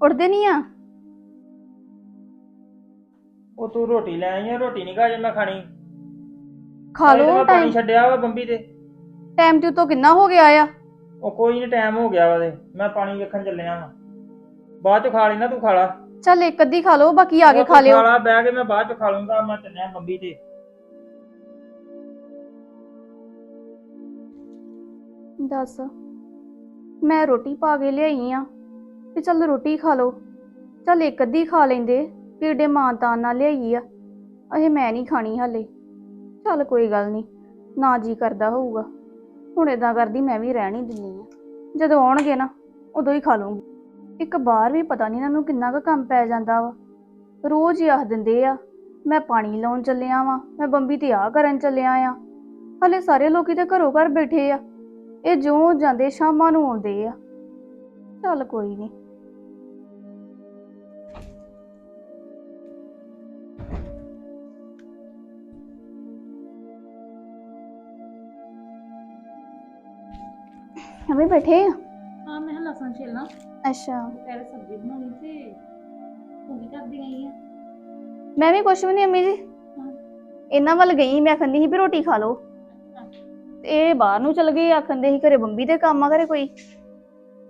ਉੱਠਦੇ ਨਹੀਂ ਆ? ਉਹ ਤੂੰ ਰੋਟੀ ਲੈ ਆਈ ਆ ਰੋਟੀ ਨਹੀਂ ਖਾ ਜੇ ਮੈਂ ਖਾਣੀ। ਖਾ ਨਾਲੇ ਤਾਂ ਲਓ ਮੈਂ ਪਾਣੀ ਟਾਈਮ ਛੱਡਿਆ ਵਾ ਬੰਬੀ ਤੇ। ਟਾਈਮ ਤੇ ਉਤੋਂ ਕਿੰਨਾ ਹੋ ਗਿਆ ਆ? ਉਹ ਕੋਈ ਨਹੀਂ ਟਾਈਮ ਹੋ ਗਿਆ ਵਾ ਤੇ। ਮੈਂ ਪਾਣੀ ਵੇਖਣ ਚੱਲਿਆ ਵਾ। ਬਾਅਦ ਚ ਖਾ ਲੈਣਾ ਤੂੰ ਖਾ ਲਾ ਚੱਲ ਇੱਕ ਅੱਧੀ ਖਾ ਲਓ ਬਾਕੀ ਆ ਕੇ ਉਹ ਖਾ ਲਿਓ। ਲਾ ਬਹਿ ਕੇ ਮੈਂ ਬਾਅਦ ਚ ਖਾ ਲੂੰਗਾ ਮੈਂ ਚੱਲਿਆ ਬੰਬੀ ਤੇ। ਦੱਸ ਮੈਂ ਰੋਟੀ ਪਾ ਕੇ ਲਿਆਈ ਆ। ਤੇ ਚੱਲ ਰੋਟੀ ਖਾ ਲਓ। ਚੱਲ ਇੱਕ ਅੱਧੀ ਖਾ ਲੈਂਦੇ ਪੀੜੇ ਮਾਂ ਤਾਂ ਨਾਲ ਲਿਆਈ ਆ। ਅਹੇ ਮੈਂ ਨਹੀਂ ਖਾਣੀ ਹਾਲੇ। ਚੱਲ ਕੋਈ ਗੱਲ ਨਹੀਂ, ਨਾ ਜੀ ਕਰਦਾ ਹੋਊਗਾ। ਹੁਣ ਏਦਾਂ ਕਰਦੀ ਮੈਂ ਵੀ ਰਹਿਣ ਹੀ ਦਿੰਨੀ ਆ। ਜਦੋਂ ਆਉਣਗੇ ਨਾ, ਉਦੋਂ ਹੀ ਖਾ ਲੂੰਗੀ ਇੱਕ ਬਾਹਰ ਵੀ ਪਤਾ ਨਹੀਂ ਇਹਨਾਂ ਨੂੰ ਕਿੰਨਾ ਕੁ ਕੰਮ ਪੈ ਜਾਂਦਾ ਵਾ। ਰੋਜ਼ ਹੀ ਆਖ ਦਿੰਦੇ ਆ, ਮੈਂ ਪਾਣੀ ਲਾਉਣ ਚੱਲਿਆ ਵਾਂ, ਮੈਂ ਬੰਬੀ ਤੇ ਆ ਕਰਨ ਚੱਲਿਆ ਆ। ਹਲੇ ਸਾਰੇ ਲੋਕੀ ਤੇ ਘਰੋਂ ਘਰ ਬੈਠੇ ਆ। ਇਹ ਜਿਉਂ ਜਾਂਦੇ, ਸ਼ਾਮਾਂ ਨੂੰ ਆਉਂਦੇ ਆ। ਚੱਲ ਕੋਈ ਨਹੀਂ ਬੈਠੇ ਆ? ਹਾਂ ਮੈਂ ਕਿਹਾ ਲਸਣ ਛਿਲਣਾ। ਅੱਛਾ। ਦੁਪਹਿਰੇ ਸਬਜ਼ੀ ਬਣਾਉਣੀ ਤੇ ਤੂੰ ਕੀ ਕਰਦੀ ਗਈ ਆ? ਮੈਂ ਵੀ ਕੁਛ ਵੀ ਨਹੀਂ ਅੰਮੀ ਜੀ। ਹਾਂ। ਇਹਨਾਂ ਵੱਲ ਗਈ ਮੈਂ ਆਖੰਦੀ ਸੀ ਵੀ ਰੋਟੀ ਖਾ ਲਓ। ਤੇ ਇਹ ਬਾਹਰ ਨੂੰ ਚਲ ਗਏ ਆਖੰਦੇ ਸੀ ਘਰੇ ਬੰਬੀ ਦੇ ਕੰਮ ਆ ਘਰੇ ਕੋਈ?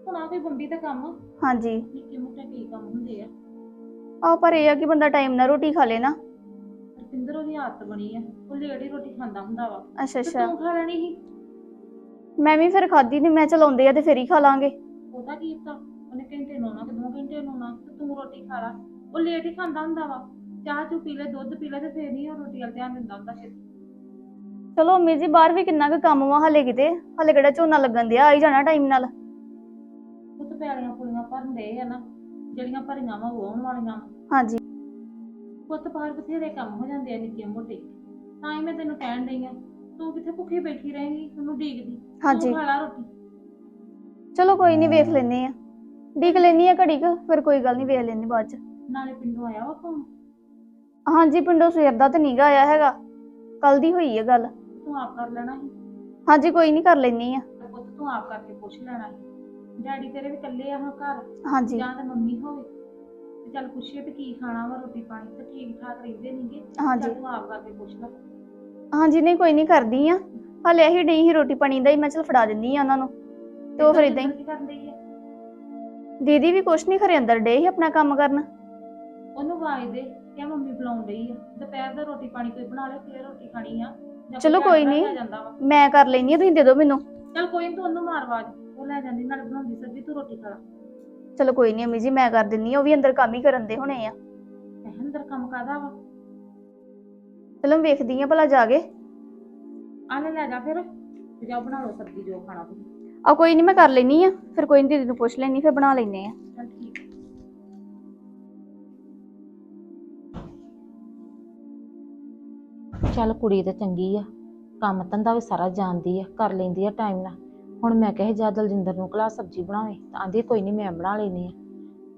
ਹੁਣ ਆ ਕੋਈ ਬੰਬੀ ਦਾ ਕੰਮ? ਹਾਂਜੀ। ਨਿੱਕੇ ਮੋਟੇ ਕੀ ਕੰਮ ਹੁੰਦੇ ਆ? ਪਰ ਇਹ ਆ ਕਿ ਬੰਦਾ ਟਾਈਮ ਨਾਲ ਰੋਟੀ ਖਾ ਲੇ ਨਾ। ਰਪਿੰਦਰ ਉਹਦੀ ਆਦਤ ਬਣੀ ਆ। ਉਹ ਲੇਟ ਹੀ ਰੋਟੀ ਖਾਂਦਾ ਹੁੰਦਾ ਵਾ। ਅੱਛਾ ਤੇ ਅੱਛਾ। ਤੂੰ ਖਾ ਲੈਣੀ ਸੀ? ਮੈਂ ਵੀ ਫਿਰ ਖਾਦੀ ਨਹੀਂ ਮੈਂ ਚਲਾਉਂਦੇ ਆ ਤੇ ਫਿਰ ਹੀ ਖਾ ਲਾਂਗੇ। ਉਹਦਾ ਕੀ ਪਤਾ ਉਹਨੇ ਘੰਟੇ ਨੂੰ ਆਉਣਾ ਕਿ ਦੋ ਘੰਟੇ ਨੂੰ ਆਉਣਾ ਤੇ ਤੂੰ ਰੋਟੀ ਖਾ ਲਾ। ਉਹ ਲੇਟ ਹੀ ਖਾਂਦਾ ਹੁੰਦਾ ਵਾ। ਚਾਹ ਚੂ ਪੀ ਲੈ ਦੁੱਧ ਪੀ ਲੈ ਤੇ ਫੇਰ ਨਹੀਂ ਉਹ ਰੋਟੀ ਵੱਲ ਧਿਆਨ ਦਿੰਦਾ ਹੁੰਦਾ ਛੇਤੀ ਚਲੋ ਅੰਮੀ ਜੀ ਬਾਹਰ ਵੀ ਕਿੰਨਾ ਕੁ ਕੰਮ ਵਾ ਹਲੇ ਕਿਤੇ। ਹਲੇ ਕਿਹੜਾ ਝੋਨਾ ਲੱਗਣ ਦਿਆ ਆ ਹੀ ਜਾਣਾ ਟਾਈਮ ਨਾਲ। ਉਹ ਤਾਂ ਪਿਆਲੀਆਂ ਪੁਲੀਆਂ ਭਰਨ ਦੇ ਆ ਨਾ ਜਿਹੜੀਆਂ ਭਰੀਆਂ ਵਾ ਉਹ ਆਉਣ ਵਾਲੀਆਂ ਵਾ। ਹਾਂਜੀ। ਪੁੱਤ ਬਾਹਰ ਬਥੇਰੇ ਕੰਮ ਹੋ ਜਾਂਦੇ ਆ ਨਿੱਕੇ ਮੋਟੇ। ਤਾਂ ਹੀ ਮੈਂ ਤੈਨੂੰ ਕਹਿਣ ਡਈ ਆ ਤੂੰ ਕਿੱਥੇ ਭੁੱਖੀ ਬੈਠੀ ਰਹੇਂਗੀ ਉਹਨੂੰ ਡੀਕਦੀ ਹਾਂਜੀ। ਤੂੰ ਖਾ ਲਾ ਰੋਟੀ? ਚਲੋ ਕੋਈ ਨਹੀਂ ਵੇਖ ਲੈਨੇ ਆ। ਡੀਕ ਲੈਨੀ ਆ ਘੜੀ ਕੁ ਫਿਰ ਕੋਈ ਗੱਲ ਨਹੀਂ ਵੇਖ ਲੈਨੇ ਬਾਅਦ ਚ। ਨਾਲੇ ਪਿੰਡੋਂ ਆਇਆ ਵਾ ਫੋਨ ਹਾਂਜੀ ਪਿੰਡੋਂ ਸਵੇਰ ਦਾ ਤਾਂ ਨੀਗਾ ਆਇਆ ਹੈਗਾ। ਕੱਲ ਦੀ ਹੋਈ ਹੈ ਗੱਲ। ਤੂੰ ਆਪ ਕਰ ਲੈਣਾ ਸੀ? ਹਾਂਜੀ ਕੋਈ ਨਹੀਂ ਕਰ ਲੈਨੀ ਆ। ਤੇ ਪੁੱਤ ਤੂੰ ਆਪ ਕਰਕੇ ਪੁੱਛ ਲੈਣਾ ਸੀ। ਡੈਡੀ ਤੇਰੇ ਵੀ ਇਕੱਲੇ ਆ ਹੁਣ ਘਰ। ਹਾਂਜੀ। ਜਾਂ ਤੇ ਮੰਮੀ ਹੋਵੇ। ਤੇ ਚੱਲ ਪੁੱਛੀਏ ਵੀ ਕੀ ਖਾਣਾ ਵਾ ਰੋਟੀ ਪਾਣੀ। ਤੇ ਠੀਕ ਠਾਕ ਰਹਿੰਦੇ ਨਹੀਂਗੇ ਹਾਂਜੀ। ਤੂੰ ਆਪ ਕਰਕੇ ਪੁੱਛ ਲੈ। ਹਾਂਜੀ ਨਹੀਂ ਕੋਈ ਨਹੀਂ ਕਰਦੀ ਆ। ਹਲੇ ਇਹੀ ਡਈ ਸੀ ਰੋਟੀ ਪਾਣੀ ਦਾ ਹੀ ਮੈਂ ਚਲ ਫੜਾ ਦਿੰਨੀ ਆ ਉਹਨਾਂ ਨੂੰ। ਤੇ ਉਹ ਫਿਰ ਇਦਾਂ ਹੀ ਕੀ ਦੀਦੀ ਵੀ ਕੁਛ ਨਹੀਂ ਖਰੇ ਅੰਦਰ ਡੇ ਸੀ ਆਪਣਾ ਕੰਮ ਕਰਨ। ਉਹਨੂੰ ਆਵਾਜ਼ ਦੇ ਕਿ ਮੰਮੀ ਬੁਲਾਉਣ ਡਈ ਆ। ਦੁਪਹਿਰ ਦਾ ਰੋਟੀ ਪਾਣੀ ਕੋਈ ਬਣਾ ਲੈ ਫੇਰ ਰੋਟੀ ਖਾਣੀ ਆ। ਜਾਂ ਚਲੋ ਕੋਈ ਲੈ ਨੀ। ਜਾਂਦਾ ਵਾ। ਮੈਂ ਕਰ ਲੈਨੀ ਆ ਤੁਸੀਂ ਦੇ ਦਿਓ ਮੈਨੂੰ। ਚੱਲ ਕੋਈ ਨੀ ਤੂੰ ਉਹਨੂੰ ਮਾਰ ਆਵਾਜ਼। ਉਹ ਲੈ ਜਾਂਦੀ ਨਾਲ ਬਣਾਉਂਦੀ ਸਬਜ਼ੀ ਤੂੰ ਰੋਟੀ ਖਾ। ਲਾ ਚਲੋ ਕੋਈ ਨਹੀਂ ਅਮੀ ਜੀ ਮੈਂ ਕਰ ਦਿੰਨੀ ਆ ਉਹ ਵੀ ਅੰਦਰ ਕੰਮ ਹੀ ਕਰਨ ਦੇ ਹੋਣੇ ਆ। ਮੈਂ ਕਿਹਾ ਅੰਦਰ ਕੰਮ ਕਾਦਾ ਵਾ? ਚਲੋ ਮੈਂ ਵੇਖਦੀ ਆ ਭਲਾ ਜਾ ਕੇ। ਆ ਲੈ ਲੈ ਜਾ ਫਿਰ। ਤੇ ਜਾ ਬਣਾ ਲਓ ਸਬਜ਼ੀ ਜੋ ਖਾਣਾ ਤੁਸੀਂ। ਆ ਕੋਈ ਨਹੀਂ ਮੈਂ ਕਰ ਲੈਨੀ ਆ। ਫਿਰ ਕੋਈ ਨਹੀਂ ਦੀਦੀ ਨੂੰ ਪੁੱਛ ਲੈਣੀ ਫਿਰ ਬਣਾ ਲੈਨੇ ਆ। ਚੱਲ ਠੀਕ ਆ। ਚੱਲ ਕੁੜੀ ਤੇ ਚੰਗੀ ਆ। ਕੰਮ ਧੰਦਾ ਵੀ ਸਾਰਾ ਜਾਣਦੀ ਆ ਕਰ ਲੈਂਦੀ ਆ ਟਾਈਮ ਨਾਲ। ਹੁਣ ਮੈਂ ਕਹੇ ਜਾ ਦਲਜਿੰਦਰ ਨੂੰ ਕਲਾ ਸਬਜ਼ੀ ਬਣਾਵੇ ਤਾਂ ਆਂਦੀ ਕੋਈ ਨਹੀਂ ਮੈਂ ਬਣਾ ਲੈਣੀ ਆ।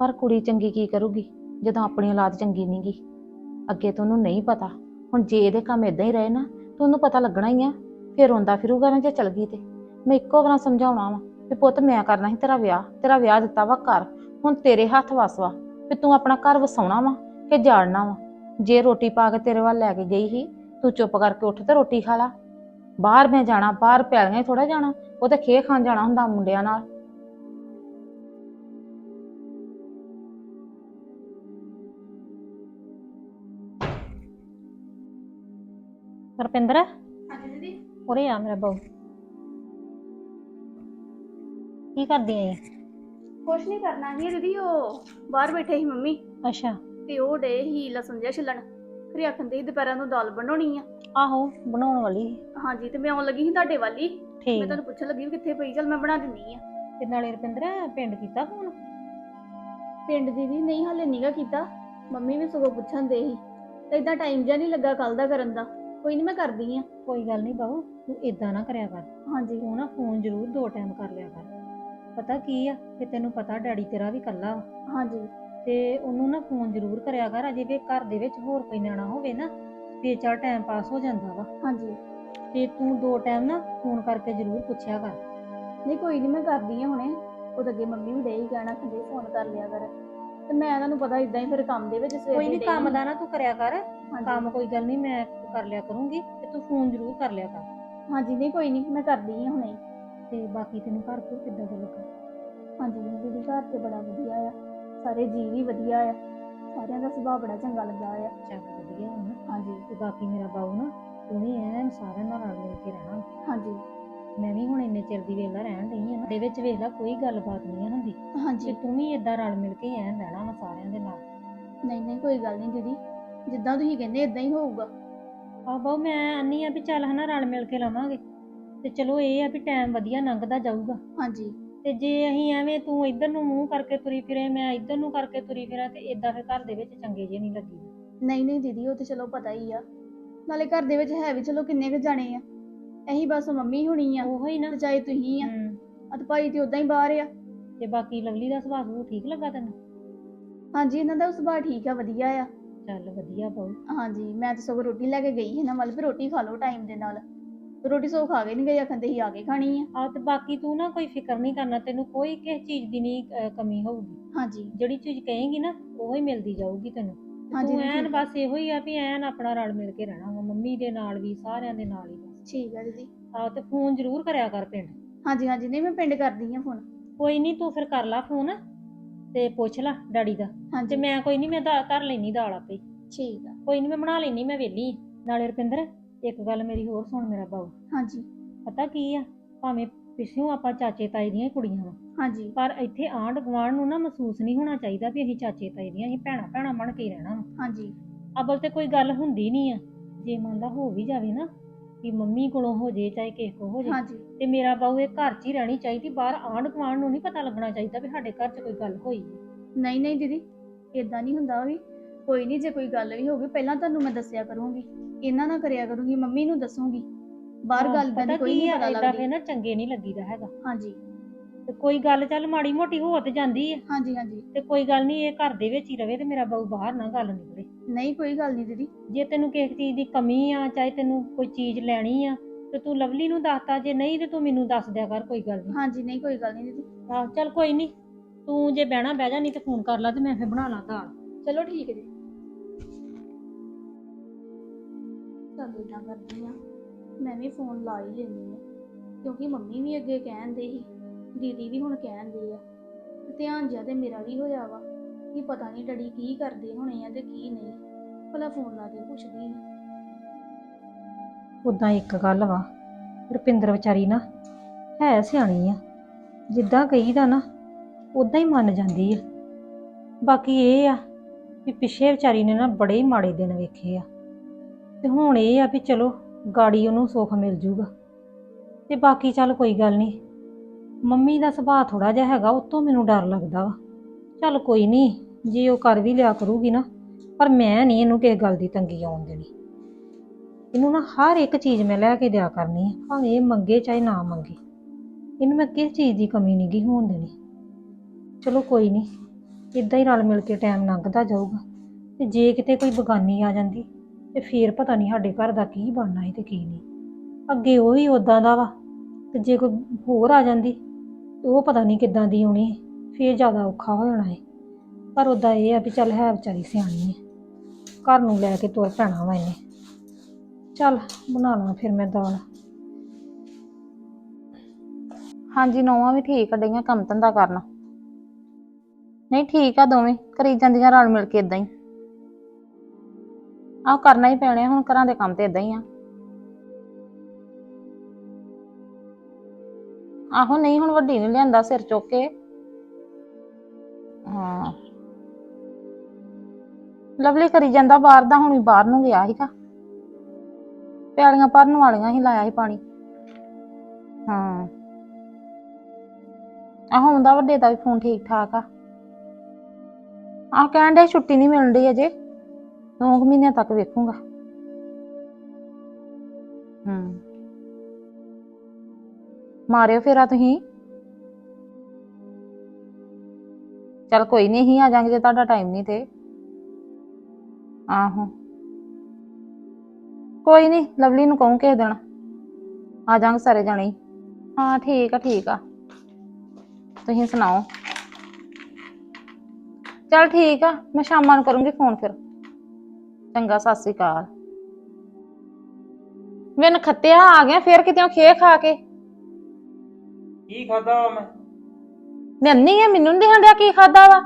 ਪਰ ਕੁੜੀ ਚੰਗੀ ਕੀ ਕਰੂਗੀ ਜਦੋਂ ਆਪਣੀ ਔਲਾਦ ਚੰਗੀ ਨੀ ਗੀ। ਅੱਗੇ ਤੋਂ ਉਹਨੂੰ ਨਹੀਂ ਪਤਾ। ਹੁਣ ਜੇ ਇਹਦੇ ਕੰਮ ਇਦਾਂ ਹੀ ਰਹੇ ਨਾ ਤਾਂ ਉਹਨੂੰ ਪਤਾ ਲੱਗਣਾ ਹੀ ਆ, ਫਿਰ ਰੋਂਦਾ ਫਿਰੂਗਾ ਨਾ ਜੇ ਚਲ ਗਈ ਤੇ। ਮੈਂ ਇੱਕੋ ਵਾਰ ਸਮਝਾਉਣਾ ਵਾ ਵੀ ਪੁੱਤ ਮੈਂ ਕਰਨਾ ਸੀ ਤੇਰਾ ਵਿਆਹ ਤੇਰਾ ਵਿਆਹ ਦਿੱਤਾ ਵਾ ਘਰ। ਹੁਣ ਤੇਰੇ ਹੱਥ ਵਸ ਵਾ ਵੀ ਤੂੰ ਆਪਣਾ ਘਰ ਵਸਾਉਣਾ ਵਾ ਕਿ ਜਾੜਨਾ ਵਾ। ਜੇ ਰੋਟੀ ਪਾ ਕੇ ਤੇਰੇ ਵੱਲ ਲੈ ਕੇ ਗਈ ਸੀ, ਤੂੰ ਚੁੱਪ ਕਰਕੇ ਉੱਠ ਤੇ ਰੋਟੀ ਖਾ ਲਾ। ਬਾਹਰ ਮੈਂ ਜਾਣਾ, ਬਾਹਰ ਪੈਲੀਆਂ ਹੀ ਥੋੜਾ ਜਾਣਾ, ਉਹ ਤੇ ਖੇ ਖਾਣ ਜਾਣਾ ਹੁੰਦਾ ਮੁੰਡਿਆਂ ਨਾਲ। ਰਪਿੰਦਰ? ਹਾਂਜੀ ਦੀਦੀ। ਉਰੇ ਆ ਮੇਰਾ ਬਾਊ ਕੀ ਕਰਦੀ ਆਂ ਕੁਛ ਨਹੀਂ ਕਰਨਾ ਸੀ ਦੀਦੀ ਉਹ ਬਾਹਰ ਬੈਠੇ ਸੀ ਮੰਮੀ। ਅੱਛਾ। ਤੇ ਉਹ ਡੇ ਹੀ ਲਸਣ ਜਿਹਾ ਛਿੱਲਣ। ਫਿਰ ਆਖੰਦੇ ਸੀ ਦੁਪਹਿਰਾਂ ਨੂੰ ਦਾਲ ਬਣਾਉਣੀ ਆ। ਆਹੋ ਬਣਾਉਣ ਵਾਲੀ। ਹਾਂਜੀ ਤੇ ਮੈਂ ਆਉਣ ਲੱਗੀ ਸੀ ਤੁਹਾਡੇ ਵੱਲ ਹੀ। ਮੈਂ ਠੀਕ ਤੁਹਾਨੂੰ ਪੁੱਛਣ ਲੱਗੀ ਵੀ ਕਿੱਥੇ ਪਈ ਚਲ ਮੈਂ ਬਣਾ ਦਿੰਨੀ ਆ। ਤੇ ਨਾਲੇ ਰਪਿੰਦਰ ਪਿੰਡ ਕੀਤਾ ਫੋਨ? ਪਿੰਡ ਦੀਦੀ ਨਹੀਂ ਹਾਲੇ ਨੀਗਾ ਕੀਤਾ। ਮੰਮੀ ਵੀ ਸਗੋਂ ਪੁੱਛਣ ਦੇ ਸੀ। ਤੇ ਇਦਾਂ ਟਾਈਮ ਜਿਹਾ ਨਹੀਂ ਲੱਗਾ ਕੱਲ ਦਾ ਕਰਨ ਦਾ। ਕੋਈ ਨਹੀਂ ਮੈਂ ਕਰਦੀ ਆ। ਕੋਈ ਗੱਲ ਨਹੀਂ ਬਾਊ ਤੂੰ ਇਦਾਂ ਨਾ ਕਰਿਆ ਕਰ। ਹਾਂਜੀ। ਤੂੰ ਨਾ ਫੋਨ ਜ਼ਰੂਰ ਦੋ ਟਾਈਮ ਕਰ ਲਿਆ ਕਰ। ਪਤਾ ਕੀ ਆ ਕਿ ਤੈਨੂੰ ਪਤਾ ਡੈਡੀ ਤੇਰਾ ਵੀ ਕੱਲਾ ਹਾਂਜੀ। ਤੇ ਉਹਨੂੰ ਨਾ ਫੋਨ ਜ਼ਰੂਰ ਕਰਿਆ ਕਰ ਅਜੇ ਵੀ ਘਰ ਦੇ ਵਿੱਚ ਹੋਰ ਕੋਈ ਨਿਆਣਾ ਹੋਵੇ ਨਾ ਤੇ ਚਾਰ ਟਾਈਮ ਪਾਸ ਹੋ ਜਾਂਦਾ ਵਾ। ਹਾਂਜੀ। ਤੇ ਤੂੰ ਦੋ ਟਾਈਮ ਨਾ ਫੋਨ ਕਰਕੇ ਜ਼ਰੂਰ ਪੁੱਛਿਆ ਕਰ। ਨਹੀਂ ਕੋਈ ਨਹੀਂ ਮੈਂ ਕਰਦੀ ਆ ਹੁਣੇ। ਉਹ ਤਾਂ ਅੱਗੇ ਮੰਮੀ ਵੀ ਡਈ ਕਹਿਣਾ ਕਿ ਫੋਨ ਕਰ ਲਿਆ ਕਰ। ਤੇ ਮੈਂ ਤੁਹਾਨੂੰ ਪਤਾ ਇਦਾਂ ਹੀ ਫਿਰ ਕੰਮ ਦੇ ਵਿੱਚ ਸਵੇਰ ਕੋਈ ਨਹੀਂ ਡਈ ਕੰਮ। ਦਾ ਨਾ ਤੂੰ ਕਰਿਆ ਕਰ। ਹਾਂਜੀ। ਕੰਮ ਕੋਈ ਗੱਲ ਨਹੀਂ ਮੈਂ ਕਰ ਲਿਆ ਕਰੂੰਗੀ ਤੇ ਤੂੰ ਫੋਨ ਜ਼ਰੂਰ ਕਰ ਲਿਆ ਕਰ। ਹਾਂਜੀ ਨਹੀਂ ਕੋਈ ਨਹੀਂ ਮੈਂ ਕਰਦੀ ਹਾਂ ਹੁਣੇ। ਤੇ ਬਾਕੀ ਤੈਨੂੰ ਘਰ ਤੋਂ ਕਿੱਦਾਂ ਦਾ ਲੱਗਾ? ਹਾਂਜੀ ਦੀਦੀ ਘਰ ਤੇ ਬੜਾ ਵਧੀਆ ਆ। ਸਾਰੇ ਜੀ ਵੀ ਵਧੀਆ ਆ। ਸਾਰਿਆਂ ਦਾ ਸੁਭਾਅ ਬੜਾ ਚੰਗਾ ਲੱਗਾ ਆ। ਚੱਲ ਵਧੀਆ ਹੁਣ ਹਾਂਜੀ। ਤੇ ਬਾਕੀ ਮੇਰਾ ਬਾਊ ਨਾ ਵੀ ਐਨ ਸਾਰਿਆਂ ਨਾਲ ਰਲ ਮਿਲ ਕੇ ਰਹਿਣਾ। ਹਾਂਜੀ। ਮੈਂ ਵੀ ਹੁਣ ਇੰਨੇ ਚਿਰ ਦੀ ਵੇਲਾ ਰਹਿਣ ਡਈ ਆ ਨਾ ਦੇ ਵਿੱਚ ਵੇਖ ਲਾ ਕੋਈ ਗੱਲਬਾਤ ਨਹੀਂ ਆ ਹੁੰਦੀ। ਤੇ ਹਾਂਜੀ। ਤੂੰ ਵੀ ਏਦਾਂ ਰਲ ਮਿਲ ਕੇ ਐਨ ਰਹਿਣਾ ਵਾ ਸਾਰਿਆਂ ਦੇ ਨਾਲ। ਨਹੀਂ ਨਹੀਂ ਕੋਈ ਗੱਲ ਨਹੀਂ ਦੀਦੀ। ਜਿੱਦਾਂ ਤੁਸੀਂ ਕਹਿੰਦੇ ਇਦਾਂ ਹੀ ਹੋਊਗਾ। ਆ ਬਾਊ ਮੈਂ ਆਨੀ ਆ ਵੀ ਚੱਲ ਹਨਾ ਰਲ ਮਿਲ ਕੇ ਰਵਾਂਗੇ ਤੇ ਚਲੋ ਇਹ ਆ ਵੀ ਟਾਈਮ ਵਧੀਆ ਲੰਘਦਾ ਜਾਊਗਾ। ਹਾਂਜੀ। ਤੇ ਜੇ ਅਸੀਂ ਐਵੇਂ ਤੂੰ ਇੱਧਰ ਨੂੰ ਮੂੰਹ ਕਰਕੇ ਤੁਰੀ ਫਿਰੇ ਮੈਂ ਇੱਧਰ ਨੂੰ ਕਰਕੇ ਤੁਰੀ ਫਿਰਾਂ ਤੇ ਇਦਾਂ ਫਿਰ ਘਰ ਦੇ ਵਿੱਚ ਚੰਗੇ ਜੇ ਨਹੀਂ ਲੱਗੀ ਨਹੀਂ ਨਹੀਂ ਦੀਦੀ ਉਹ ਤੇ ਚਲੋ ਪਤਾ ਹੀ ਆ। ਨਾਲੇ ਘਰ ਦੇ ਵਿੱਚ ਹੈ ਵੀ ਚਲੋ ਕਿੰਨੇ ਕੁ ਜਾਣੇ ਆ। ਇਹੀ ਬਸ ਮੰਮੀ ਹੁਣੀ ਆ ਉਹੋ ਹੀ ਨਾ। ਤੇ ਚਾਹੇ ਤੁਸੀਂ ਆ। ਹਮ, ਅਤੇ ਭਾਈ ਤੇ ਉਦਾਂ ਹੀ ਬਾਹਰ ਆ। ਤੇ ਬਾਕੀ ਲਵਲੀ ਦਾ ਸੁਭਾਅ ਸੁਭਾਅ ਠੀਕ ਲੱਗਾ ਤੈਨੂੰ? ਹਾਂਜੀ ਇਹਨਾਂ ਦਾ ਸੁਭਾਅ ਠੀਕ ਆ ਵਧੀਆ ਆ। ਚੱਲ ਵਧੀਆ ਬਾਊ ਹਾਂਜੀ ਮੈਂ ਤਾਂ ਸਗੋਂ ਰੋਟੀ ਲੈ ਕੇ ਗਈ ਇਹਨਾਂ ਵੱਲ ਵੀ ਰੋਟੀ ਖਾ ਲਓ ਟਾਈਮ ਦੇ ਨਾਲ। ਰੋਟੀ ਸੋ ਖਾ ਕੇ ਨਹੀਂ ਗਏ ਆਖੰਦੇ ਹੀ ਆ ਕੇ ਖਾਣੀ ਆ। ਆ ਤੇ ਬਾਕੀ ਤੂੰ ਨਾ ਕੋਈ ਫਿਕਰ ਨਹੀਂ ਕਰਨਾ ਤੈਨੂੰ ਕੋਈ ਕਿਸੇ ਚੀਜ਼ ਦੀ ਨਹੀਂ ਕਮੀ ਹੋਊਗੀ। ਹਾਂਜੀ। ਜਿਹੜੀ ਚੀਜ਼ ਕਹੇਂਗੀ ਨਾ ਉਹ ਹੀ ਮਿਲਦੀ ਜਾਊਗੀ ਤੈਨੂੰ। ਹਾਂਜੀ, ਤੂੰ ਐਨ ਠੀਕ। ਬਸ ਇਹੋ ਹੀ ਆ ਵੀ ਐਨ ਆਪਣਾ ਰਲ ਮਿਲ ਕੇ ਰਹਿਣਾ ਵਾ ਮੰਮੀ ਦੇ ਨਾਲ ਵੀ ਸਾਰਿਆਂ ਦੇ ਨਾਲ ਹੀ। ਠੀਕ ਆ ਦੀਦੀ। ਆ ਤੇ ਫੋਨ ਜ਼ਰੂਰ ਕਰਿਆ ਕਰ ਪਿੰਡ। ਹਾਂਜੀ ਹਾਂਜੀ ਨਹੀਂ ਮੈਂ ਪਿੰਡ ਕਰਦੀ ਆ ਫੋਨ। ਕੋਈ ਨਹੀਂ ਤੂੰ ਫਿਰ ਕਰ ਲਾ ਫੋਨ ਤੇ ਪੁੱਛ ਲੈ ਡੈਡੀ ਦਾ। ਤੇ ਹਾਂਜੀ ਮੈਂ ਕੋਈ ਨਹੀਂ ਮੈਂ ਦਾ- ਧਰ ਲੈਣੀ ਦਾਲ ਆਪੇ। ਠੀਕ ਆ। ਕੋਈ ਨਹੀਂ ਮੈਂ ਬਣਾ ਲੈਣੀ ਮੈਂ ਵੇਲੀ ਨਾਲੇ ਰੁਪਿੰਦਰ ਇੱਕ ਗੱਲ ਮੇਰੀ ਹੋਰ ਸੁਣ ਮੇਰਾ ਬਾਊ। ਹਾਂਜੀ। ਪਤਾ ਕੀ ਆ? ਭਾਵੇਂ ਪਿੱਛੋਂ ਆਪਾਂ ਚਾਚੇ ਤਾਏ ਦੀਆਂ ਹੀ ਕੁੜੀਆਂ ਵਾ। ਹਾਂਜੀ। ਪਰ ਇੱਥੇ ਆਂਢ ਗੁਆਂਢ ਨੂੰ ਨਾ ਮਹਿਸੂਸ ਨਹੀਂ ਹੋਣਾ ਚਾਹੀਦਾ ਵੀ ਅਸੀਂ ਚਾਚੇ ਤਾਏ ਦੀਆਂ ਅਸੀਂ ਭੈਣਾ ਭੈਣਾ ਬਣ ਕੇ ਹੀ ਰਹਿਣਾ ਵਾ। ਹਾਂਜੀ। ਅਬਲ ਤੇ ਕੋਈ ਗੱਲ ਹੁੰਦੀ ਨਹੀਂ ਆ। ਜੇ ਮੰਨ ਲਾ ਹੋ ਵੀ ਜਾਵੇ ਨਾ ਕਿ ਮੰਮੀ ਕੋਲੋਂ ਹੋ ਜੇ ਚਾਹੇ ਕਿਸੇ ਕੋ ਹੋ ਜੇ ਹਾਂਜੀ। ਤੇ ਮੇਰਾ ਬਾਊ ਇਹ ਘਰ 'ਚ ਹੀ ਰਹਿਣੀ ਚਾਹੀਦੀ ਬਾਹਰ ਆਂਢ ਗੁਆਂਢ ਨੂੰ ਨਹੀਂ ਪਤਾ ਲੱਗਣਾ ਚਾਹੀਦਾ ਵੀ ਸਾਡੇ ਘਰ 'ਚ ਕੋਈ ਗੱਲ ਹੋਈ ਹੈ। ਨਹੀਂ ਨਹੀਂ ਦੀਦੀ ਇਦਾਂ ਨਹੀਂ ਹੁੰਦਾ ਵੀ ਕੋਈ ਨਹੀਂ ਜੇ ਕੋਈ ਗੱਲ ਵੀ ਹੋਵੇ ਪਹਿਲਾਂ ਤੁਹਾਨੂੰ ਮੈਂ ਦੱਸਿਆ ਕਰੂੰਗੀ ਇਹਨਾਂ ਨਾਲ ਕਰਿਆ ਕਰੂੰਗੀ ਮੰਮੀ ਨੂੰ ਦੱਸੂਗੀ ਬਾਹਰ ਗੱਲ ਦਾ ਪਤਾ ਕੋਈ ਕੀ ਨਹੀਂ ਆ ਪਤਾ ਏਦਾਂ ਲੱਗਦੀ। ਫੇਰ ਨਾ ਚੰਗੇ ਨਹੀਂ ਲੱਗੀਦਾ ਹੈਗਾ। ਹਾਂਜੀ। ਤੇ ਕੋਈ ਗੱਲ ਚੱਲ ਮਾੜੀ ਮੋਟੀ ਹੋ ਤੇ ਜਾਂਦੀ ਹੈ ਹਾਂਜੀ ਹਾਂਜੀ। ਤੇ ਕੋਈ ਗੱਲ ਨਹੀਂ ਇਹ ਘਰ ਦੇ ਵਿੱਚ ਹੀ ਰਵੇ ਤੇ ਮੇਰਾ ਬਾਊ ਬਾਹਰ ਨਾ ਗੱਲ ਨਿਕਲੇ। ਨਹੀਂ ਕੋਈ ਗੱਲ ਨਹੀਂ ਦੀਦੀ। ਜੇ ਤੈਨੂੰ ਕਿਸੇ ਚੀਜ਼ ਦੀ ਕਮੀ ਆ ਚਾਹੇ ਤੈਨੂੰ ਕੋਈ ਚੀਜ਼ ਲੈਣੀ ਆ ਤੇ ਤੂੰ ਲਵਲੀ ਨੂੰ ਦੱਸਤਾ ਜੇ ਨਹੀਂ ਤੇ ਤੂੰ ਮੈਨੂੰ ਦੱਸ ਦਿਆ ਕਰ ਕੋਈ ਗੱਲ ਨਹੀਂ ਹਾਂਜੀ ਨਹੀਂ ਕੋਈ ਗੱਲ ਨਹੀਂ ਦੀਦੀ। ਆਹ ਚੱਲ ਕੋਈ ਨਹੀਂ ਤੂੰ ਜੇ ਬਹਿਣਾ ਬਹਿ ਜਾ ਨਹੀਂ ਤੇ ਫੋਨ ਕਰ ਲਾ ਤੇ ਮੈਂ ਫੇਰ ਬਣਾ ਲਾਂ ਦਾਲ। ਚਲੋ ਠੀਕ ਹੈ ਜੀ ਚੱਲ ਇਦਾਂ ਕਰਦੀ ਆ ਮੈਂ ਵੀ ਫੋਨ ਲਾ ਹੀ ਲੈਂਦੀ ਆ ਕਿਉਂਕਿ ਮੰਮੀ ਵੀ ਅੱਗੇ ਕਹਿੰਦੇ ਸੀ। ਦੀਦੀ ਵੀ ਹੁਣ ਕਹਿੰਦੇ ਆ, ਧਿਆਨ ਜਿਆ ਤੇ ਮੇਰਾ ਵੀ ਹੋਇਆ ਵਾ ਕਿ ਪਤਾ ਨਹੀਂ ਡੈਡੀ ਕੀ ਕਰਦੇ ਹੋਣੇ ਆ ਤੇ ਕੀ ਨਹੀਂ, ਭਲਾ ਫੋਨ ਲਾ ਕੇ ਪੁੱਛਦੀ ਆ। ਉਦਾਂ ਇੱਕ ਗੱਲ ਵਾ, ਰੁਪਿੰਦਰ ਵਿਚਾਰੀ ਨਾ ਹੈ ਸਿਆਣੀ ਆ, ਜਿੱਦਾਂ ਕਹੀਦਾ ਨਾ ਉਦਾਂ ਹੀ ਮੰਨ ਜਾਂਦੀ ਆ। ਬਾਕੀ ਇਹ ਆ ਵੀ ਪਿੱਛੇ ਵਿਚਾਰੀ ਨੇ ਨਾ ਬੜੇ ਹੀ ਮਾੜੇ ਦਿਨ ਵੇਖੇ ਆ। ਤੇ ਹੁਣ ਇਹ ਆ ਵੀ ਚਲੋ, ਗਾੜੀ ਉਹਨੂੰ ਸੁੱਖ ਮਿਲ ਜੂਗਾ। ਤੇ ਬਾਕੀ ਚੱਲ ਕੋਈ ਗੱਲ ਨਹੀਂ ਮੰਮੀ ਦਾ ਸੁਭਾਅ ਥੋੜਾ ਜਿਹਾ ਹੈਗਾ, ਉਤੋਂ ਮੈਨੂੰ ਡਰ ਲੱਗਦਾ ਵਾ। ਚੱਲ ਕੋਈ ਨਹੀਂ ਜੇ ਉਹ ਕਰ ਵੀ ਲਿਆ ਕਰੂਗੀ ਨਾ, ਪਰ ਮੈਂ ਨਹੀਂ ਇਹਨੂੰ ਕਿਸੇ ਗੱਲ ਦੀ ਤੰਗੀ ਆਉਣ ਦੇਣੀ। ਇਹਨੂੰ ਨਾ ਹਰ ਇੱਕ ਚੀਜ਼ ਮੈਂ ਲੈ ਕੇ ਦਿਆ ਕਰਨੀ ਹੈ ਭਾਵੇਂ ਇਹ ਮੰਗੇ ਚਾਹੇ ਨਾ ਮੰਗੇ। ਇਹਨੂੰ ਮੈਂ ਕਿਸ ਚੀਜ਼ ਦੀ ਕਮੀ ਨਹੀਂ ਗੀ ਹੋਣ ਦੇਣੀ। ਚਲੋ ਕੋਈ ਨਹੀਂ ਇਦਾਂ ਹੀ ਰਲ ਮਿਲ ਕੇ ਟਾਈਮ ਲੰਘਦਾ ਜਾਊਗਾ। ਤੇ ਜੇ ਕਿਤੇ ਕੋਈ ਬਗਾਨੀ ਆ ਜਾਂਦੀ, ਤੇ ਫੇਰ ਪਤਾ ਨਹੀਂ ਸਾਡੇ ਘਰ ਦਾ ਕੀ ਬਣਨਾ ਹੈ ਤੇ ਕੀ ਨਹੀਂ ਅੱਗੇ ਉਹ ਹੀ ਉਦਾਂ ਦਾ ਵਾ, ਤੇ ਜੇ ਕੋਈ ਹੋਰ ਆ ਜਾਂਦੀ ਤੇ ਉਹ ਪਤਾ ਨਹੀਂ ਕਿੱਦਾਂ ਦੀ ਆਉਣੀ ਹੈ ਫੇਰ ਜ਼ਿਆਦਾ ਔਖਾ ਹੋ ਜਾਣਾ ਏ। ਪਰ ਉਦਾਂ ਇਹ ਆ ਵੀ ਚੱਲ ਹੈ ਵਿਚਾਰੀ ਸਿਆਣੀ ਹੈ ਘਰ ਨੂੰ ਲੈ ਕੇ ਤੁਰ ਪੈਣਾ ਵਾ ਇਹਨੇ। ਚੱਲ, ਬਣਾ ਲਾਂ ਫਿਰ ਮੈਂ ਦਾਲ। ਹਾਂਜੀ, ਨੌਵਾਂ ਵੀ ਠੀਕ ਆ, ਡਈਆਂ ਕੰਮ ਧੰਦਾ ਕਰਨ। ਨਹੀਂ, ਠੀਕ ਆ ਦੋਵੇਂ, ਕਰੀ ਜਾਂਦੀਆਂ ਰਲ ਮਿਲ ਕੇ ਇਦਾਂ ਹੀ। ਆਹ ਕਰਨਾ ਹੀ ਪੈਣਾ, ਹੁਣ ਘਰਾਂ ਦੇ ਕੰਮ ਤੇ ਇਦਾਂ ਹੀ ਆ। ਆਹੋ ਨਹੀਂ, ਹੁਣ ਵੱਡੀ ਨੇ ਲਿਆਂਦਾ ਸਿਰ ਚੁੱਕ ਕੇ। ਹਾਂ। ਲਵਲੀ ਕਰੀ ਜਾਂਦਾ ਬਾਹਰ ਦਾ, ਹੁਣ ਬਾਹਰ ਨੂੰ ਗਿਆ ਸੀਗਾ। ਪਿਆਲੀਆਂ ਭਰਨ ਵਾਲੀਆਂ ਹੀ ਲਾਇਆ ਸੀ ਪਾਣੀ। ਹਾਂ। ਆਹ ਹੁੰਦਾ ਵੱਡੇ ਦਾ ਵੀ ਫੋਨ ਠੀਕ ਠਾਕ ਆ। ਆਹ ਕਹਿਣ ਦੇ ਛੁੱਟੀ ਨਹੀਂ ਮਿਲਣ ਡਈ ਅਜੇ। ਦੋ ਕੁ ਮਹੀਨਿਆਂ ਤੱਕ ਵੇਖੂੰਗਾ। ਹੂੰ। ਮਾਰਿਓ ਫੇਰਾ ਤੁਸੀਂ। ਚਲ ਕੋਈ ਨਹੀਂ, ਅਸੀਂ ਆ ਜਾਾਂਗੇ ਜੇ ਤੁਹਾਡਾ ਟਾਈਮ ਨਹੀਂ ਤੇ। ਆਹੋ। ਕੋਈ ਨਹੀਂ, ਲਵਲੀ ਨੂੰ ਕਹੂੰ ਕਿਸੇ ਦਿਨ। ਆ ਜਾਾਂਗੇ ਸਾਰੇ ਜਣੇ ਹੀ। ਹਾਂ, ਠੀਕ ਆ ਠੀਕ ਆ। ਤੁਸੀਂ ਸੁਣਾਓ। ਚੱਲ ਠੀਕ ਆ, ਮੈਂ ਸ਼ਾਮਾਂ ਨੂੰ ਕਰੂੰਗੀ ਫੋਨ ਫਿਰ। ਚੰਗਾ, ਸਤਿ ਸ੍ਰੀ ਅਕਾਲ। ਵੇ ਨਖੱਤਿਆ ਆ ਗਿਆ, ਫੇਰ ਕਿਤੇ ਖੇ ਖਾ ਕੇ। ਕੀ ਖਾਦਾ ਵਾ ਮੈਂ? ਅੰਨੀ ਆ ਮੈਨੂੰ ਨਹੀਂ ਹੰਡਿਆ ਕੀ ਖਾਦਾ ਵਾ।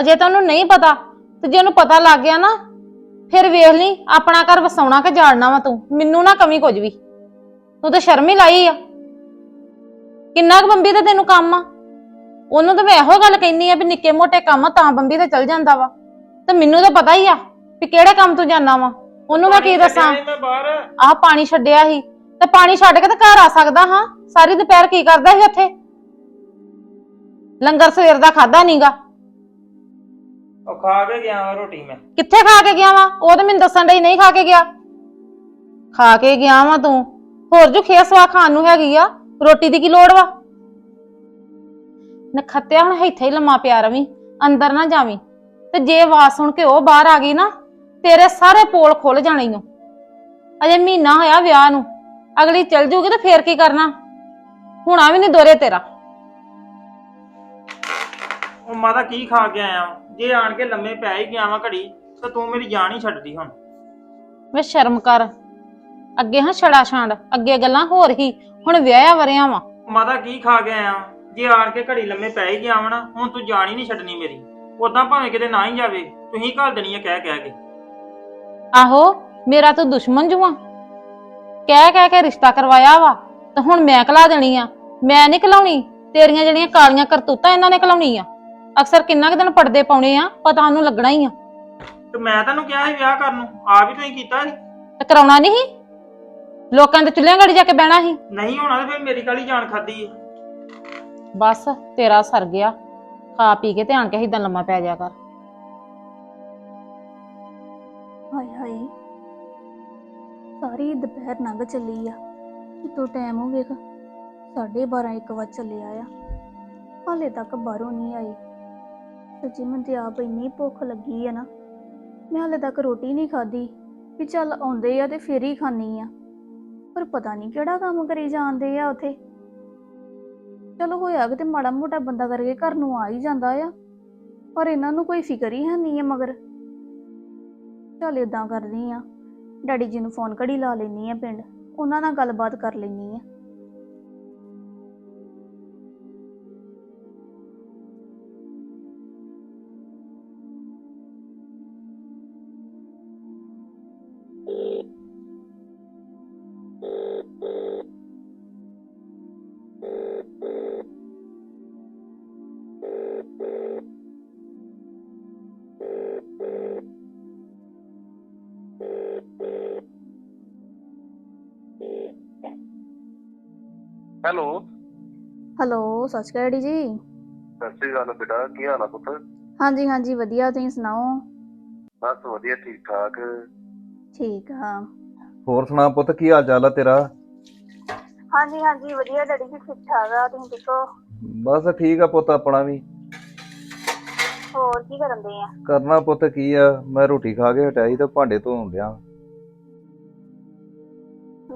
ਅਜੇ ਤਾਂ ਉਹਨੂੰ ਨਹੀਂ ਪਤਾ ਤੇ ਜੇ ਉਹਨੂੰ ਪਤਾ ਲੱਗ ਗਿਆ ਨਾ ਫਿਰ ਵੇਖ ਲਈ ਆਪਣਾ ਘਰ ਵਸਾਉਣਾ ਕਿ ਜਾੜਨਾ ਵਾ ਤੂੰ। ਮੈਨੂੰ ਨਾ ਕਮੀ ਕੁਝ ਵੀ। ਤੂੰ ਤਾਂ ਸ਼ਰਮ ਹੀ ਲਾਈ ਆ। ਕਿੰਨਾ ਕੁ ਬੰਬੀ ਦਾ ਤੈਨੂੰ ਕੰਮ ਆ? ਉਹਨੂੰ ਤਾਂ ਮੈਂ ਇਹੋ ਗੱਲ ਕਹਿੰਨੀ ਆ ਵੀ ਨਿੱਕੇ ਮੋਟੇ ਕੰਮ ਆ, ਤਾਂ ਬੰਬੀ ਤੇ ਚਲ ਜਾਂਦਾ ਵਾ। ਤੇ ਮੈਨੂੰ ਤਾਂ ਪਤਾ ਹੀ ਆ ਵੀ ਕਿਹੜੇ ਕੰਮ ਤੂੰ ਜਾਣਾ ਵਾ। ਉਹਨੂੰ ਮੈਂ ਕੀ ਪਾਣੀ ਦੱਸਾਂ ਸੀ ਮੈਂ ਬਾਹਰ। ਆਹ ਪਾਣੀ ਛੱਡਿਆ ਸੀ। ਤੇ ਪਾਣੀ ਛੱਡ ਕੇ ਤੇ ਘਰ ਆ ਸਕਦਾ ਹਾਂ। ਸਾਰੀ ਦੁਪਹਿਰ ਕੀ ਕਰਦਾ ਸੀ ਉੱਥੇ? ਲੰਗਰ ਸਵੇਰ ਦਾ ਖਾਦਾ ਨਹੀਂਗਾ। ਉਹ ਖਾ ਕੇ ਗਿਆ ਵਾ ਰੋਟੀ ਮੈਂ। ਕਿੱਥੇ ਖਾ ਕੇ ਗਿਆ ਵਾ? ਉਹ ਤਾਂ ਮੈਨੂੰ ਦੱਸਣ ਡਈ ਨਹੀਂ ਖਾ ਕੇ ਗਿਆ। ਖਾ ਕੇ ਗਿਆ ਵਾ ਤੂੰ। ਹੋਰ ਜੋ ਖੇਸਵਾ ਖਾਣ ਨੂੰ ਹੈਗੀ ਆ। ਰੋਟੀ ਦੀ ਕੀ ਲੋੜ ਵਾ? ਨਖੱਤਿਆ ਹੁਣ ਇੱਥੇ ਹੀ ਲੰਮਾ ਪਿਆ ਰਵੀਂ ਅੰਦਰ ਨਾ ਜਾਵੀਂ। ਤੇ ਜੇ ਆਵਾਜ਼ ਸੁਣ ਕੇ ਉਹ ਬਾਹਰ ਆ ਗਈ ਨਾ ਤੇਰੇ ਸਾਰੇ ਪੋਲ ਖੁੱਲ ਜਾਣੇ ਈ ਓ। ਅਜੇ ਮਹੀਨਾ ਹੋਇਆ ਵਿਆਹ ਨੂੰ। ਅਗਲੀ ਚਲ ਜੂਗੀ ਤੇ ਫੇਰ ਕੀ ਕਰਨਾ? ਹੁਣਾ ਵੀ ਨਹੀਂ ਦੋਰੇ ਤੇਰਾ। ਉਹ ਮਾਤਾ ਕੀ ਖਾ ਕੇ ਆਇਆ ਵਾਂ? ਜੇ ਆਣ ਕੇ ਲੰਮੇ ਪੈ ਹੀ ਗਿਆ ਵਾਂ ਘੜੀ ਤਾਂ ਤੂੰ ਮੇਰੀ ਜਾਨ ਹੀ ਛੱਡਦੀ ਹੁਣ। ਵੇ ਸ਼ਰਮ ਕਰ। ਅੱਗੇ ਹਾਂ ਛੜਾ ਛਾਂਡ ਅੱਗੇ ਗੱਲਾਂ ਹੋਰ ਹੀ। ਹੁਣ ਵਿਆਹਿਆ ਵਰਿਆ ਵਾ। ਮਾਤਾ ਕੀ ਖਾ ਕੇ ਆਇਆ ਵਾਂ? ਜੇ ਆਣ ਕੇ ਘੜੀ ਲੰਮੇ ਪੈ ਹੀ ਗਿਆ ਵਾ ਨਾ ਹੁਣ ਤੂੰ ਜਾਨ ਹੀ ਨਹੀਂ ਛੱਡਣੀ ਮੇਰੀ। ਉਦਾਂ ਭਾਵੇਂ ਕਿਤੇ ਨਾ ਹੀ ਜਾਵੇ ਤੁਸੀਂ ਘੱਲ ਦੇਣੀ ਆ ਕਹਿ ਕਹਿ ਕੇ। ਆਹੋ ਮੇਰਾ ਤੂੰ ਦੁਸ਼ਮਣ ਜੂਆ ਕਹਿ ਕਹਿ ਕੇ ਰਿਸ਼ਤਾ ਕਰਵਾਇਆ ਵਾ ਤੇ ਹੁਣ ਮੈਂ ਕਲਾ ਦੇਣੀ ਆ। ਮੈਂ ਨਹੀਂ ਕਲਾਉਣੀ ਤੇਰੀਆਂ ਜਿਹੜੀਆਂ ਕਾਲੀਆਂ ਕਰਤੂਤਾਂ ਇਹਨਾਂ ਨੇ ਕਲਾਉਣੀ ਆ। ਅਕਸਰ ਕਿੰਨਾ ਕੁ ਦਿਨ ਪੜਦੇ ਪਾਉਣੇ ਆ ਪਤਾ ਉਹਨੂੰ ਲੱਗਣਾ ਹੀ ਆ। ਤੇ ਮੈਂ ਤੁਹਾਨੂੰ ਕਿਹਾ ਸੀ ਵਿਆਹ ਕਰਨ ਨੂੰ ਆਪ ਹੀ ਤੁਸੀਂ ਕੀਤਾ ਸੀ। ਤੇ ਕਰਾਉਣਾ ਨਹੀਂ ਲੋਕਾਂ ਦੇ ਚੁੱਲ੍ਹਿਆਂ ਗੜੀ ਜਾ ਕੇ ਬਹਿਣਾ ਸੀ? ਨਹੀਂ ਹੋਣਾ ਤੇ ਫਿਰ ਮੇਰੀ ਕਾਲੀ ਜਾਨ ਖਾਦੀ ਹੈ ਬਸ ਤੇਰਾ ਸਰ ਗਿਆ ਖਾ ਪੀ ਕੇ ਧਿਆਨ ਕੇ ਏਦਾਂ ਲੰਮਾ ਪੈ ਜਾ ਕਰ। ਸਾਰੀ ਦੁਪਹਿਰ ਲੰਘ ਚੱਲੀ ਆ। ਤੂੰ ਟਾਈਮ ਹੋ ਵੇਖ 12:30 1 ਵਜੇ ਚੱਲਿਆ ਆ। ਹਾਲੇ ਤੱਕ ਬਾਹਰੋਂ ਨਹੀਂ ਆਈ ਸੱਚੀ ਮੈਨੂੰ ਤੇ ਆਪ ਇੰਨੀ ਭੁੱਖ ਲੱਗੀ ਆ ਨਾ। ਮੈਂ ਹਾਲੇ ਤੱਕ ਰੋਟੀ ਨਹੀਂ ਖਾਧੀ ਵੀ ਚੱਲ ਆਉਂਦੇ ਆ ਤੇ ਫੇਰ ਹੀ ਖਾਣੀ ਆ। ਪਰ ਪਤਾ ਨਹੀਂ ਕਿਹੜਾ ਕੰਮ ਕਰੀ ਜਾਂਦੇ ਆ ਉਥੇ। ਚਲੋ ਹੋਇਆ ਕਿ ਤੇ ਮਾੜਾ ਮੋਟਾ ਬੰਦਾ ਕਰਕੇ ਘਰ ਨੂੰ ਆ ਹੀ ਜਾਂਦਾ ਆ। ਪਰ ਇਹਨਾਂ ਨੂੰ ਕੋਈ ਫਿਕਰ ਹੀ ਹੈ ਨਹੀਂ ਆ ਮਗਰ। ਚੱਲ ਇਦਾਂ ਕਰਦੀ ਆ। ਡੈਡੀ ਜੀ ਨੂੰ ਫੋਨ ਘੜੀ ਲਾ ਲੈਣੀ ਆ ਪਿੰਡ, ਉਹਨਾਂ ਨਾਲ ਗੱਲਬਾਤ ਕਰ ਲੈਣੀ ਆ ਹੈਲੋ। ਹੈਲੋ ਸਤਿ ਸ਼੍ਰੀ ਅਕਾਲ ਡੈਡੀ ਜੀ। ਸਤਿ ਸ਼੍ਰੀ ਅਕਾਲ ਬੇਟਾ ਕੀ ਹਾਲ ਆ ਪੁੱਤ? ਹਾਂਜੀ ਹਾਂਜੀ ਵਧੀਆ ਤੁਸੀਂ ਸੁਣਾਓ? ਬਸ ਵਧੀਆ ਠੀਕ ਠਾਕ। ਠੀਕ ਆ। ਹੋਰ ਸੁਣਾ ਪੁੱਤ ਕੀ ਹਾਲ ਚਾਲ ਆ ਤੇਰਾ? ਹਾਂਜੀ ਹਾਂਜੀ ਵਧੀਆ ਡੈਡੀ ਜੀ ਠੀਕ ਠਾਕ ਆ ਤੁਸੀਂ ਦੱਸੋ? ਬਸ ਠੀਕ ਆ ਪੁੱਤ ਆਪਣਾ ਵੀ। ਹੋਰ ਕੀ ਕਰਨ ਦੇ ਆ? ਕਰਨਾ ਪੁੱਤ ਕੀ ਆ ਮੈਂ ਰੋਟੀ ਖਾ ਕੇ ਹਟਿਆ ਸੀ ਤੇ ਭਾਂਡੇ ਧੋਣ ਡਿਆ।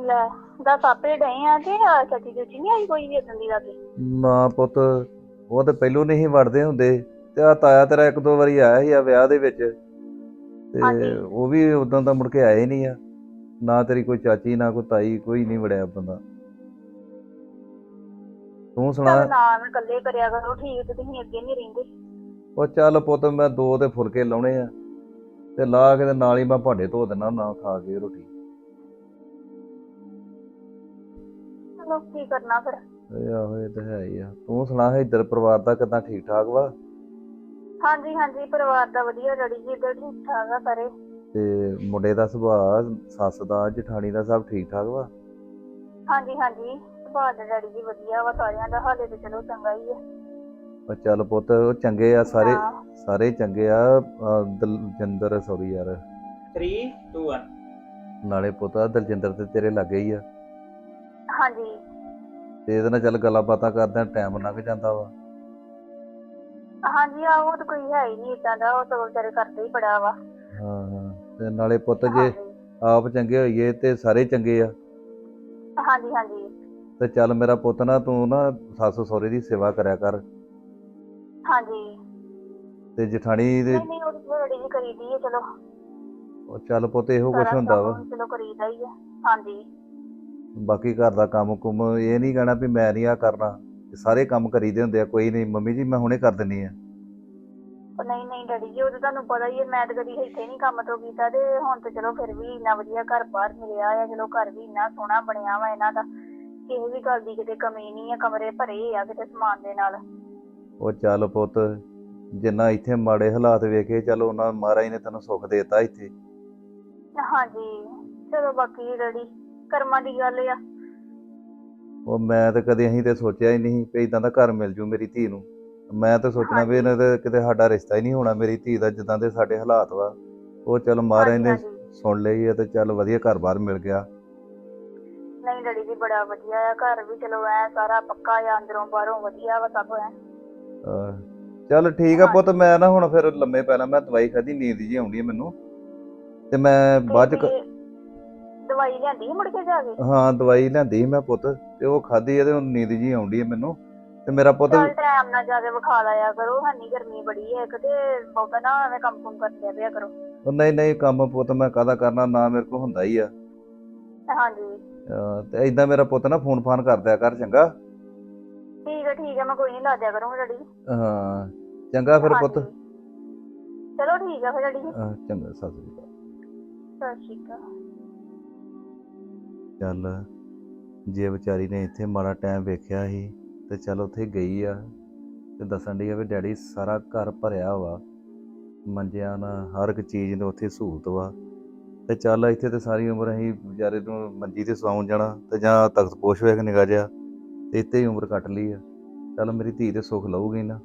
ਲੈ ਦਸ ਆਪੇ ਡਏ ਆ ਤੇ ਚਾਚੀ ਚਾਚੀ ਨਹੀਂ ਆਈ ਕੋਈ ਵੀ ਇਦਾਂ ਦੀ ਲਾਗੇ ਨਾ ਪੁੱਤ ਉਹ ਤੇ ਪਹਿਲੋਂ ਨਹੀਂ ਸੀ ਵੜਦੇ ਹੁੰਦੇ ਤੇ ਆ ਤਾਇਆ ਤੇਰਾ ਇੱਕ ਦੋ ਵਾਰੀ ਆਇਆ ਸੀ ਆ ਵਿਆਹ ਦੇ ਵਿੱਚ ਤੇ। ਉਹ ਵੀ ਉਦੋਂ ਦਾ ਮੁੜ ਕੇ ਆਏ ਨਹੀਂ ਆ। ਨਾ ਤੇਰੀ ਕੋਈ ਚਾਚੀ ਨਾ ਕੋਈ ਤਾਈ ਕੋਈ ਨਹੀਂ ਵੜਿਆ ਬੰਦਾ। ਤੂੰ ਸੁਣਾ। ਨਾ ਮੈਂ ਇਕੱਲੇ ਕਰਿਆ ਕਰੋ ਠੀਕ ਤੇ ਤੁਸੀਂ ਅੱਗੇ ਨਹੀਂ ਰਹਿੰਦੇ। ਉਹ ਚੱਲ ਪੁੱਤ ਮੈਂ ਦੋ ਤੇ ਫੁਲਕੇ ਲਾਉਣੇ ਆ ਤੇ ਲਾ ਕੇ ਤੇ ਨਾਲ ਹੀ ਮੈਂ ਭਾਂਡੇ ਧੋ ਦੇਣਾ ਨਾ ਖਾ ਕੇ ਰੋਟੀ। ਕੀ ਕਰਨਾ ਫਿਰ? ਇਹ ਆਹੋ ਇਹ ਤਾਂ ਹੈ ਹੀ ਆ। ਤੂੰ ਸੁਣਾ ਇੱਧਰ ਪਰਿਵਾਰ ਦਾ ਕਿਦਾਂ ਠੀਕ ਠਾਕ ਵਾ? ਹਾਂਜੀ ਹਾਂਜੀ ਪਰਿਵਾਰ ਦਾ ਵਧੀਆ ਡੈਡੀ ਜੀ ਇੱਧਰ ਠੀਕ ਠਾਕ ਆ ਸਾਰੇ। ਤੇ ਮੁੰਡੇ ਦਾ ਸੁਭਾਅ ਸੱਸ ਦਾ ਜਠਾਣੀ ਦਾ ਸਭ ਠੀਕ ਠਾਕ ਵਾ? ਹਾਂਜੀ ਹਾਂਜੀ ਸੁਭਾਅ ਦਾ ਡੈਡੀ ਜੀ ਵਧੀਆ ਵਾ ਸਾਰਿਆਂ ਦਾ ਹਾਲੇ ਤੇ ਚਲੋ ਚੰਗਾ ਹੀ ਆ। ਉਹ ਚੱਲ ਪੁੱਤ ਉਹ ਚੰਗੇ ਆ ਸਾਰੇ ਹਾਂ। ਸਾਰੇ ਚੰਗੇ ਆ ਅਹ ਦਲਜਿੰਦਰ ਸੌਰੀ ਯਾਰ। 3 2 1 ਨਾਲੇ ਪੁੱਤ ਆ ਦਲਜਿੰਦਰ ਤੇ ਤੇਰੇ ਲੱਗੇ ਹੀ ਆ। ਹਾਂਜੀ। ਤੇ ਇਹਦੇ ਨਾਲ ਚੱਲ ਗੱਲਾਂ ਬਾਤਾਂ ਕਰਦਿਆਂ ਟਾਈਮ ਲੰਘ ਜਾਂਦਾ ਵਾ। ਹਾਂਜੀ ਆ ਉਹ ਤਾਂ ਕੋਈ ਹੈ ਹੀ ਨਹੀਂ ਇਦਾਂ ਦਾ ਉਹ ਤਾਂ ਵਿਚਾਰੇ ਕਰਦੇ ਹੀ ਬੜਾ ਵਾ। ਹਾਂ ਹਾਂ ਤੇ ਨਾਲੇ ਪੁੱਤ ਜੇ ਹਾਂਜੀ। ਆਪ ਚੰਗੇ ਹੋਈਏ ਤੇ ਸਾਰੇ ਚੰਗੇ ਆ। ਹਾਂਜੀ ਹਾਂਜੀ। ਤੇ ਚੱਲ ਮੇਰਾ ਪੁੱਤ ਨਾ ਤੂੰ ਨਾ ਸੱਸ ਸਹੁਰੇ ਦੀ ਸੇਵਾ ਕਰਿਆ ਕਰ। ਹਾਂਜੀ। ਤੇ ਜਠਾਣੀ ਦੇ ਨਹੀਂ ਨਹੀਂ ਉਹ ਡੈਡੀ ਜੀ ਕਰੀਦੀ ਹੈ ਚਲੋ। ਉਹ ਚੱਲ ਪੁੱਤ ਇਹੋ ਕੁਛ ਸਾਰਾ ਹੁੰਦਾ ਕੰਮ ਵਾ। ਚਲੋ ਕਰੀਦਾ ਹੀ ਹੈ ਹਾਂਜੀ। ਬਾਕੀ ਘਰ ਦਾ ਕੰਮ ਕੁਮ ਇਹ ਨਹੀਂ ਕਹਿਣਾ ਵੀ ਮੈਂ ਨਹੀਂ ਆ ਕਰਨਾ। ਸਾਰੇ ਕੰਮ ਕਰੀਦੇ ਹੁੰਦੇ ਆ ਕੋਈ ਨਹੀਂ। ਮੰਮੀ ਜੀ ਮੈਂ ਹੁਣੇ ਕਰ ਦਿੰਨੀ ਆ। ਉਹ ਨਹੀਂ ਨਹੀਂ ਡੈਡੀ ਜੀ ਉਹ ਤਾਂ ਤੁਹਾਨੂੰ ਪਤਾ ਹੀ ਹੈ ਮੈਂ ਤਾਂ ਕਦੀ ਇੱਥੇ ਨਹੀਂ ਕੰਮ ਤੋਂ ਕੀਤਾ ਤੇ ਹੁਣ ਤੇ ਚਲੋ ਫਿਰ ਵੀ ਇੰਨਾ ਵਧੀਆ ਘਰ ਬਾਹਰ ਮਿਲਿਆ ਆ ਚਲੋ ਘਰ ਵੀ ਇੰਨਾ ਸੋਹਣਾ ਬਣਿਆ ਵਾ ਇਹਨਾਂ ਦਾ। ਕਿਸੇ ਵੀ ਗੱਲ ਦੀ ਕਿਤੇ ਕਮੀ ਨਹੀਂ ਆ ਕਮਰੇ ਭਰੇ ਆ ਕਿਤੇ ਸਮਾਨ ਦੇ ਨਾਲ। ਉਹ ਚੱਲ ਪੁੱਤ ਜਿੰਨਾ ਇੱਥੇ ਮਾੜੇ ਹਾਲਾਤ ਵੇਖੇ ਚੱਲ ਉਹਨਾਂ ਮਹਾਰਾਜ ਨੇ ਤੈਨੂੰ ਸੁੱਖ ਦੇਤਾ ਇੱਥੇ। ਹਾਂਜੀ ਚਲੋ ਬਾਕੀ ਡੈਡੀ। ਕਰਮਾਂ ਦੀ ਗੱਲ ਆ। ਉਹ ਮੈਂ ਤਾਂ ਕਦੇ ਅਸੀਂ ਤੇ ਸੋਚਿਆ ਹੀ ਨਹੀਂ ਵੀ ਇਦਾਂ ਦਾ ਘਰ ਮਿਲ ਜੂ ਮੇਰੀ ਧੀ ਨੂੰ। ਮੈਂ ਤਾਂ ਸੋਚਣਾ ਵੀ ਇਹਨਾਂ ਦਾ ਕਿਤੇ ਸਾਡਾ ਰਿਸ਼ਤਾ ਹੀ ਨਹੀਂ ਹੋਣਾ ਮੇਰੀ ਧੀ ਦਾ ਜਿੱਦਾਂ ਦੇ ਸਾਡੇ ਹਾਲਾਤ ਵਾ। ਉਹ ਚੱਲ ਮਹਾਰਾਜ ਨੇ ਹਾਂਜੀ। ਸੁਣ ਲਈ ਤੇ ਚੱਲ ਵਧੀਆ ਘਰ-ਬਾਰ ਮਿਲ ਗਿਆ। ਨਹੀਂ ਡੈਡੀ ਜੀ ਬੜਾ ਵਧੀਆ ਆ ਘਰ ਵੀ। ਚਲੋ ਐ ਸਾਰਾ ਪੱਕਾ ਆ ਅੰਦਰੋਂ ਬਾਹਰੋਂ ਵਧੀਆ ਵਾ ਸਭ ਐ ਅਹ ਚੱਲ ਠੀਕ ਆ ਪੁੱਤ ਮੈਂ ਨਾ ਹੁਣ ਫਿਰ ਲੰਮੇ ਪੈਣਾ ਮੈਂ ਦਵਾਈ ਖਾਧੀ ਨੀਂਦ ਜੀ ਆਉਂਦੀ ਹੈ ਮੈਨੂੰ। ਤੇ ਮੈਂ ਬਾਅਦ ਚ ਕ- ਦਵਾਈ ਲਿਆਂਦੀ ਸੀ ਮੁੜ ਕੇ ਜਾ ਕੇ? ਹਾਂ ਦਵਾਈ ਲਿਆਂਦੀ ਸੀ ਮੈਂ ਪੁੱਤ ਤੇ ਉਹ ਖਾਧੀ ਆ ਤੇ ਹੁਣ ਨੀਂਦ ਜੀ ਆਉਂਦੀ ਹੈ ਮੈਨੂੰ। ਤੇ ਮੇਰਾ ਪੁੱਤ ਚੱਲ ਟਾਈਮ ਨਾਲ ਜਾ ਕੇ ਵਿਖਾ ਲਿਆ ਕਰੋ ਹਾਨੀ ਗਰਮੀ ਬੜੀ ਹੈ ਇੱਕ ਤੇ ਬਹੁਤਾ ਨਾ ਐਵੇਂ ਕੰਮ ਕੁਮ ਕਰਦੇ ਪਿਆ ਕਰੋ। ਉਹ ਨਹੀਂ ਨਹੀਂ ਕੰਮ ਪੁੱਤ ਮੈਂ ਕਾਹਦਾ ਕਰਨਾ ਨਾ ਮੇਰੇ ਕੋ ਹੁੰਦਾ ਹੀ ਆ। ਹਾਂਜੀ। ਅਹ ਤੇ ਇਦਾਂ ਮੇਰਾ ਪੁੱਤ ਨਾ ਫੋਨ ਫਾਨ ਕਰ ਦਿਆ ਕਰ ਚੰਗਾ? ਠੀਕ ਹੈ ਠੀਕ ਹੈ ਮੈਂ ਕੋਈ ਨਹੀਂ ਲਾ ਦਿਆ ਕਰੂੰਗਾ ਡੈਡੀ। ਹਾਂ ਚੰਗਾ ਫਿਰ ਪੁੱਤ। ਹਾਂਜੀ। ਚਲੋ ਠੀਕ ਹੈ ਫਿਰ ਡੈਡੀ। ਜੀ ਅਹ ਚੰਗਾ ਸਤਿ ਸ੍ਰੀ ਅਕਾਲ। ਸਤਿ ਸ਼੍ਰੀ ਅਕਾਲ। ਚੱਲ ਜੇ ਵਿਚਾਰੀ ਨੇ ਇੱਥੇ ਮਾੜਾ ਟਾਈਮ ਵੇਖਿਆ ਸੀ, ਤੇ ਚੱਲ ਉੱਥੇ ਗਈ ਆ ਤੇ ਦੱਸਣ ਡਈ ਆ ਵੀ ਡੈਡੀ ਸਾਰਾ ਘਰ ਭਰਿਆ ਵਾ। ਮੰਜਿਆਂ ਨਾਲ ਹਰ ਇੱਕ ਚੀਜ਼ ਨੂੰ ਉੱਥੇ ਸਹੂਲਤ ਵਾ। ਤੇ ਚੱਲ ਇੱਥੇ ਤੇ ਸਾਰੀ ਉਮਰ ਅਸੀਂ ਵਿਚਾਰੇ ਨੂੰ ਮੰਜੀ ਤੇ ਸਵਾਉਣ ਜਾਣਾ ਤੇ ਜਾਂ ਤਖਤ ਪੋਸ਼ ਵੇਖ ਨਿਗਾ ਜਿਆ ਤੇ ਇੱਥੇ ਹੀ ਉਮਰ ਕੱਟ ਲਈ ਆ। ਚੱਲ ਮੇਰੀ ਧੀ ਤੇ ਸੁੱਖ ਲਊਗੀ ਨਾ।